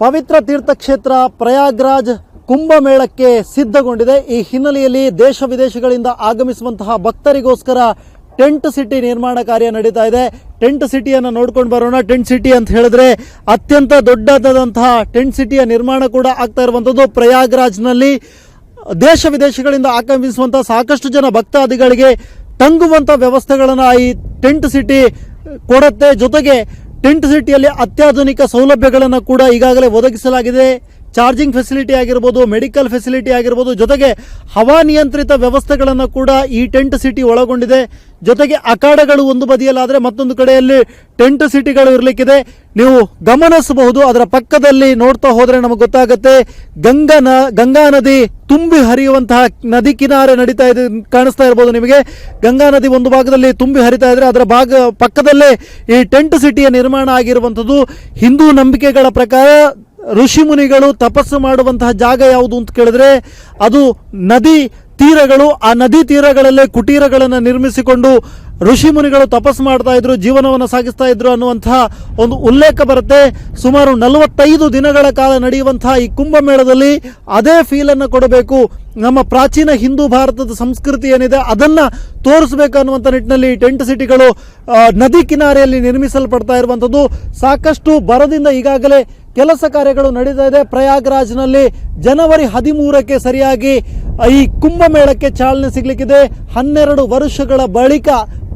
ಪವಿತ್ರ ತೀರ್ಥಕ್ಷೇತ್ರ ಪ್ರಯಾಗ್ರಾಜ್ ಕುಂಭಮೇಳಕ್ಕೆ ಸಿದ್ಧಗೊಂಡಿದೆ. ಈ ಹಿನ್ನೆಲೆಯಲ್ಲಿ ದೇಶ ವಿದೇಶಗಳಿಂದ ಆಗಮಿಸುವಂತಹ ಭಕ್ತರಿಗೋಸ್ಕರ ಟೆಂಟ್ ಸಿಟಿ ನಿರ್ಮಾಣ ಕಾರ್ಯ ನಡೀತಾ ಇದೆ. ಟೆಂಟ್ ಸಿಟಿಯನ್ನು ನೋಡ್ಕೊಂಡು ಬರೋಣ. ಟೆಂಟ್ ಸಿಟಿ ಅಂತ ಹೇಳಿದ್ರೆ ಅತ್ಯಂತ ದೊಡ್ಡದಾದಂತಹ ಟೆಂಟ್ ಸಿಟಿಯ ನಿರ್ಮಾಣ ಕೂಡ ಆಗ್ತಾ ಇರುವಂಥದ್ದು ಪ್ರಯಾಗ್ರಾಜ್ನಲ್ಲಿ. ದೇಶ ವಿದೇಶಗಳಿಂದ ಆಗಮಿಸುವಂಥ ಸಾಕಷ್ಟು ಜನ ಭಕ್ತಾದಿಗಳಿಗೆ ತಂಗುವಂಥ ವ್ಯವಸ್ಥೆಗಳನ್ನು ಈ ಟೆಂಟ್ ಸಿಟಿ ಕೊಡುತ್ತೆ. ಜೊತೆಗೆ ಟೆಂಟ್ ಸಿಟಿಯಲ್ಲಿ ಅತ್ಯಾಧುನಿಕ ಸೌಲಭ್ಯಗಳನ್ನು ಕೂಡ ಈಗಾಗಲೇ ಒದಗಿಸಲಾಗಿದೆ. ಚಾರ್ಜಿಂಗ್ ಫೆಸಿಲಿಟಿ ಆಗಿರ್ಬೋದು, ಮೆಡಿಕಲ್ ಫೆಸಿಲಿಟಿ ಆಗಿರ್ಬೋದು, ಜೊತೆಗೆ ಹವಾನಿಯಂತ್ರಿತ ವ್ಯವಸ್ಥೆಗಳನ್ನು ಕೂಡ ಈ ಟೆಂಟ್ ಸಿಟಿ ಒಳಗೊಂಡಿದೆ. ಜೊತೆಗೆ ಅಖಾಡಗಳು ಒಂದು ಬದಿಯಲ್ಲಾದರೆ ಮತ್ತೊಂದು ಕಡೆಯಲ್ಲಿ ಟೆಂಟ್ ಸಿಟಿಗಳು ಇರಲಿಕ್ಕಿದೆ. ನೀವು ಗಮನಿಸಬಹುದು, ಅದರ ಪಕ್ಕದಲ್ಲಿ ನೋಡ್ತಾ ಹೋದರೆ ನಮಗೆ ಗೊತ್ತಾಗುತ್ತೆ, ಗಂಗಾ ಗಂಗಾ ನದಿ ತುಂಬಿ ಹರಿಯುವಂತಹ ನದಿ ಕಿನಾರೆ ನಡೀತಾ ಇದೆ ಕಾಣಿಸ್ತಾ ಇರ್ಬೋದು ನಿಮಗೆ. ಗಂಗಾ ನದಿ ಒಂದು ಭಾಗದಲ್ಲಿ ತುಂಬಿ ಹರಿತಾ ಇದ್ರೆ ಅದರ ಭಾಗ, ಪಕ್ಕದಲ್ಲೇ ಈ ಟೆಂಟ್ ಸಿಟಿಯ ನಿರ್ಮಾಣ ಆಗಿರುವಂಥದ್ದು. ಹಿಂದೂ ನಂಬಿಕೆಗಳ ಪ್ರಕಾರ ಋಷಿ ಮುನಿಗಳು ತಪಸ್ಸು ಮಾಡುವಂತಹ ಜಾಗ ಯಾವುದು ಅಂತ ಕೇಳಿದ್ರೆ ಅದು ನದಿ ತೀರಗಳು, ಆ ನದಿ ತೀರಗಳಲ್ಲೇ ಕುಟೀರಗಳನ್ನು ನಿರ್ಮಿಸಿಕೊಂಡು ಋಷಿ ಮುನಿಗಳು ತಪಸ್ಸು ಮಾಡ್ತಾ ಇದ್ರು, ಜೀವನವನ್ನು ಸಾಗಿಸ್ತಾ ಇದ್ರು ಅನ್ನುವಂತಹ ಒಂದು ಉಲ್ಲೇಖ ಬರುತ್ತೆ. ಸುಮಾರು ನಲವತ್ತೈದು ದಿನಗಳ ಕಾಲ ನಡೆಯುವಂತಹ ಈ ಕುಂಭಮೇಳದಲ್ಲಿ ಅದೇ ಫೀಲನ್ನು ಕೊಡಬೇಕು. ನಮ್ಮ ಪ್ರಾಚೀನ ಹಿಂದೂ ಭಾರತದ ಸಂಸ್ಕೃತಿ ಏನಿದೆ ಅದನ್ನು ತೋರಿಸಬೇಕು ಅನ್ನುವಂಥ ನಿಟ್ಟಿನಲ್ಲಿ ಟೆಂಟ್ ಸಿಟಿಗಳು ನದಿ ಕಿನಾರೆಯಲ್ಲಿ ನಿರ್ಮಿಸಲ್ಪಡ್ತಾ ಇರುವಂಥದ್ದು ಸಾಕಷ್ಟು ಬರದಿಂದ ಈಗಾಗಲೇ ಕೆಲಸ ಕಾರ್ಯಗಳು ನಡೀತಾ ಇದೆ. ಪ್ರಯಾಗ್ರಾಜ್ನಲ್ಲಿ ಜನವರಿ ಹದಿಮೂರಕ್ಕೆ ಸರಿಯಾಗಿ ಈ ಕುಂಭಮೇಳಕ್ಕೆ ಚಾಲನೆ ಸಿಗಲಿಕ್ಕಿದೆ. ಹನ್ನೆರಡು ವರ್ಷಗಳ ಬಳಿಕ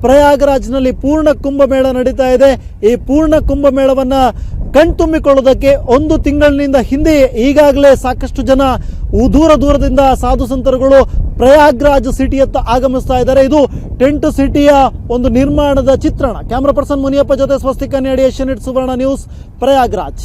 ಪ್ರಯಾಗ್ರಾಜ್ನಲ್ಲಿ ಪೂರ್ಣ ಕುಂಭಮೇಳ ನಡೀತಾ ಇದೆ. ಈ ಪೂರ್ಣ ಕುಂಭಮೇಳವನ್ನು ಕಣ್ತುಂಬಿಕೊಳ್ಳೋದಕ್ಕೆ ಒಂದು ತಿಂಗಳಿನಿಂದ ಹಿಂದೆ ಈಗಾಗಲೇ ಸಾಕಷ್ಟು ಜನ ದೂರ ದೂರದಿಂದ ಸಾಧು ಸಂತರುಗಳು ಪ್ರಯಾಗ್ರಾಜ್ ಸಿಟಿಯತ್ತ ಆಗಮಿಸ್ತಾ ಇದ್ದಾರೆ. ಇದು ಟೆಂಟ್ ಸಿಟಿಯ ಒಂದು ನಿರ್ಮಾಣದ ಚಿತ್ರಣ. ಕ್ಯಾಮ್ರಾ ಪರ್ಸನ್ ಮುನಿಯಪ್ಪ ಜೊತೆ ಸ್ವಸ್ತಿಕ ನೇಡಿ ಏಷ್ಯನ್ ಸುವರ್ಣ ನ್ಯೂಸ್ ಪ್ರಯಾಗ್ರಾಜ್.